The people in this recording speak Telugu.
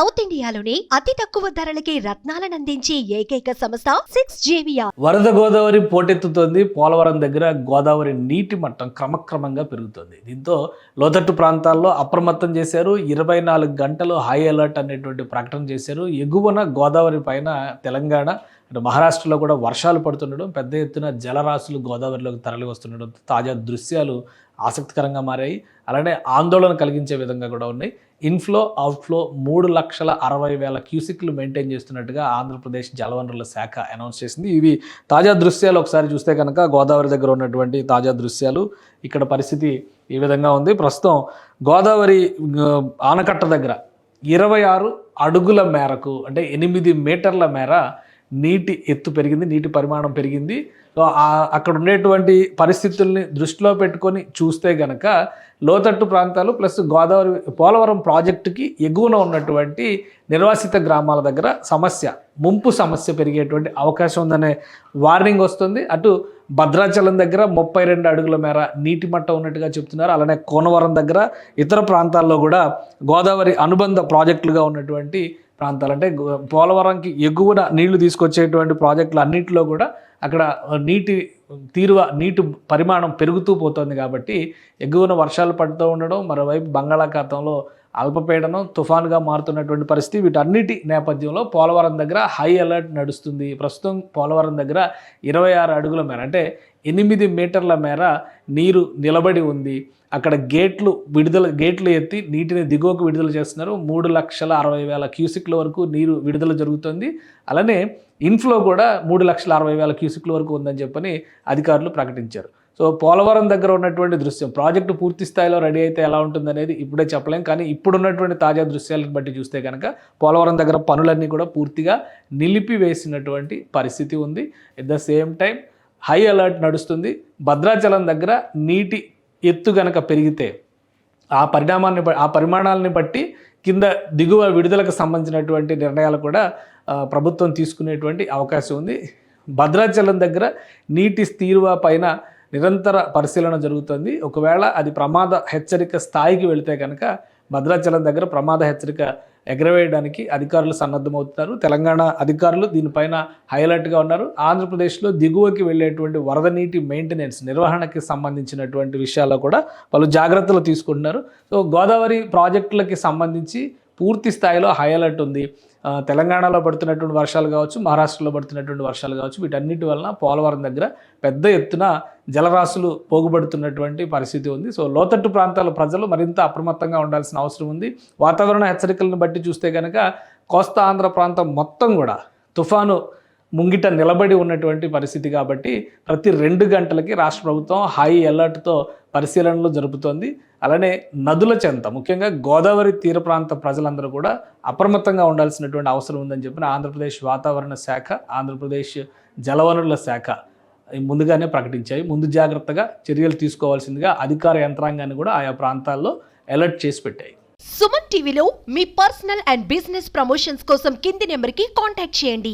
సౌత్ ఇండియాలోని అతి తక్కువ ధరలకి రత్నాలను అందించే ఏకైక సంస్థ సిక్స్ జేవియా వరద గోదావరి పోటెత్తుతోంది. పోలవరం దగ్గర గోదావరి నీటి మట్టం క్రమక్రమంగా పెరుగుతుంది. దీంతో లోతట్టు ప్రాంతాల్లో అప్రమత్తం చేశారు. ఇరవై నాలుగు గంటలు హై అలర్ట్ అనేటువంటి ప్రకటన చేశారు. ఎగువన గోదావరి పైన తెలంగాణ అంటే మహారాష్ట్రలో కూడా వర్షాలు పడుతుండడం పెద్ద ఎత్తున జలరాశులు గోదావరిలోకి తరలి వస్తుండడం తాజా దృశ్యాలు ఆసక్తికరంగా మారాయి. అలానే ఆందోళన కలిగించే విధంగా కూడా ఉన్నాయి. ఇన్ఫ్లో అవుట్ఫ్లో మూడు లక్షల అరవై వేల క్యూసిక్లు మెయింటైన్ చేస్తున్నట్టుగా ఆంధ్రప్రదేశ్ జలవనరుల శాఖ అనౌన్స్ చేసింది. ఇవి తాజా దృశ్యాలు ఒకసారి చూస్తే కనుక గోదావరి దగ్గర ఉన్నటువంటి తాజా దృశ్యాలు ఇక్కడ పరిస్థితి ఈ విధంగా ఉంది. ప్రస్తుతం గోదావరి ఆనకట్ట దగ్గర ఇరవై ఆరు అడుగుల మేరకు అంటే ఎనిమిది మీటర్ల మేర నీటి ఎత్తు పెరిగింది నీటి పరిమాణం పెరిగింది. అక్కడ ఉండేటువంటి పరిస్థితుల్ని దృష్టిలో పెట్టుకొని చూస్తే గనక లోతట్టు ప్రాంతాలు ప్లస్ గోదావరి పోలవరం ప్రాజెక్టుకి ఎగువన ఉన్నటువంటి నిర్వాసిత గ్రామాల దగ్గర సమస్య ముంపు సమస్య పెరిగేటువంటి అవకాశం ఉందనే వార్నింగ్ వస్తుంది. అటు భద్రాచలం దగ్గర ముప్పై రెండు అడుగుల మేర నీటి మట్టం ఉన్నట్టుగా చెప్తున్నారు. అలానే కోనవరం దగ్గర ఇతర ప్రాంతాల్లో కూడా గోదావరి అనుబంధ ప్రాజెక్టులుగా ఉన్నటువంటి ప్రాంతాలు అంటే పోలవరంకి ఎగువన నీళ్ళు తీసుకొచ్చేటువంటి ప్రాజెక్టులు అన్నింటిలో కూడా అక్కడ నీటి తీరువ నీటి పరిమాణం పెరుగుతూ పోతుంది కాబట్టి ఎగువన వర్షాలు పడుతూ ఉండడం మరోవైపు బంగాళాఖాతంలో అల్పపీడనం తుఫానుగా మారుతున్నటువంటి పరిస్థితి వీటన్నిటి నేపథ్యంలో పోలవరం దగ్గర హై అలర్ట్ నడుస్తుంది. ప్రస్తుతం పోలవరం దగ్గర ఇరవై ఆరు అడుగుల మేర అంటే ఎనిమిది మీటర్ల మేర నీరు నిలబడి ఉంది. అక్కడ గేట్లు విడుదల గేట్లు ఎత్తి నీటిని దిగువకు విడుదల చేస్తున్నారు. మూడు లక్షల అరవై వేల క్యూసిక్ల వరకు నీరు విడుదల జరుగుతుంది. అలానే ఇన్ఫ్లో కూడా మూడు లక్షల అరవై వేల క్యూసిక్ల వరకు ఉందని చెప్పని అధికారులు ప్రకటించారు. సో పోలవరం దగ్గర ఉన్నటువంటి దృశ్యం ప్రాజెక్టు పూర్తి స్థాయిలో రెడీ అయితే ఎలా ఉంటుందనేది ఇప్పుడే చెప్పలేం. కానీ ఇప్పుడున్నటువంటి తాజా దృశ్యాలను బట్టి చూస్తే కనుక పోలవరం దగ్గర పనులన్నీ కూడా పూర్తిగా నిలిపివేసినటువంటి పరిస్థితి ఉంది. At the same time high alert నడుస్తుంది. భద్రాచలం దగ్గర నీటి ఎత్తు గనక పెరిగితే ఆ పరిణామాన్ని ఆ పరిమాణాలని బట్టి కింద దిగువ విడుదలకు సంబంధించినటువంటి నిర్ణయాలు కూడా ప్రభుత్వం తీసుకునేటువంటి అవకాశం ఉంది. భద్రాచలం దగ్గర నీటి స్థిరువ పైన నిరంతర పరిశీలన జరుగుతుంది. ఒకవేళ అది ప్రమాద హెచ్చరిక స్థాయికి వెళితే కనుక భద్రాచలం దగ్గర ప్రమాద హెచ్చరిక ఎగరవేయడానికి అధికారులు సన్నద్ధమవుతున్నారు. తెలంగాణ అధికారులు దీనిపైన హైలైట్గా ఉన్నారు. ఆంధ్రప్రదేశ్లో దిగువకి వెళ్ళేటువంటి వరద నీటి మెయింటెనెన్స్ నిర్వహణకి సంబంధించినటువంటి విషయాల్లో కూడా పలు జాగ్రత్తలు తీసుకుంటున్నారు. సో గోదావరి ప్రాజెక్టులకి సంబంధించి పూర్తి స్థాయిలో హై అలర్ట్ ఉంది. తెలంగాణలో పడుతున్నటువంటి వర్షాలు కావచ్చు మహారాష్ట్రలో పడుతున్నటువంటి వర్షాలు కావచ్చు వీటన్నిటి వలన పోలవరం దగ్గర పెద్ద ఎత్తున జలరాశులు పోగుపడుతున్నటువంటి పరిస్థితి ఉంది. సో లోతట్టు ప్రాంతాల ప్రజలు మరింత అప్రమత్తంగా ఉండాల్సిన అవసరం ఉంది. వాతావరణ హెచ్చరికలను బట్టి చూస్తే కనుక కోస్తా ఆంధ్ర ప్రాంతం మొత్తం కూడా తుఫాను ముంగిట నిలబడి ఉన్నటువంటి పరిస్థితి కాబట్టి ప్రతి రెండు గంటలకి రాష్ట్ర ప్రభుత్వం హై అలర్ట్తో పరిశీలనలు జరుపుతోంది. అలానే నదుల చెంత ముఖ్యంగా గోదావరి తీర ప్రాంత ప్రజలందరూ కూడా అప్రమత్తంగా ఉండాల్సినటువంటి అవసరం ఉందని చెప్పిన ఆంధ్రప్రదేశ్ వాతావరణ శాఖ ఆంధ్రప్రదేశ్ జలవనరుల శాఖ ముందుగానే ప్రకటించాయి. ముందు జాగ్రత్తగా చర్యలు తీసుకోవాల్సిందిగా అధికార యంత్రాంగాన్ని కూడా ఆయా ప్రాంతాల్లో అలర్ట్ చేసి పెట్టాయి. సుమన్ టీవీలో మీ పర్సనల్ అండ్ బిజినెస్ ప్రమోషన్స్ కోసం కింది నెంబర్కి కాంటాక్ట్ చేయండి.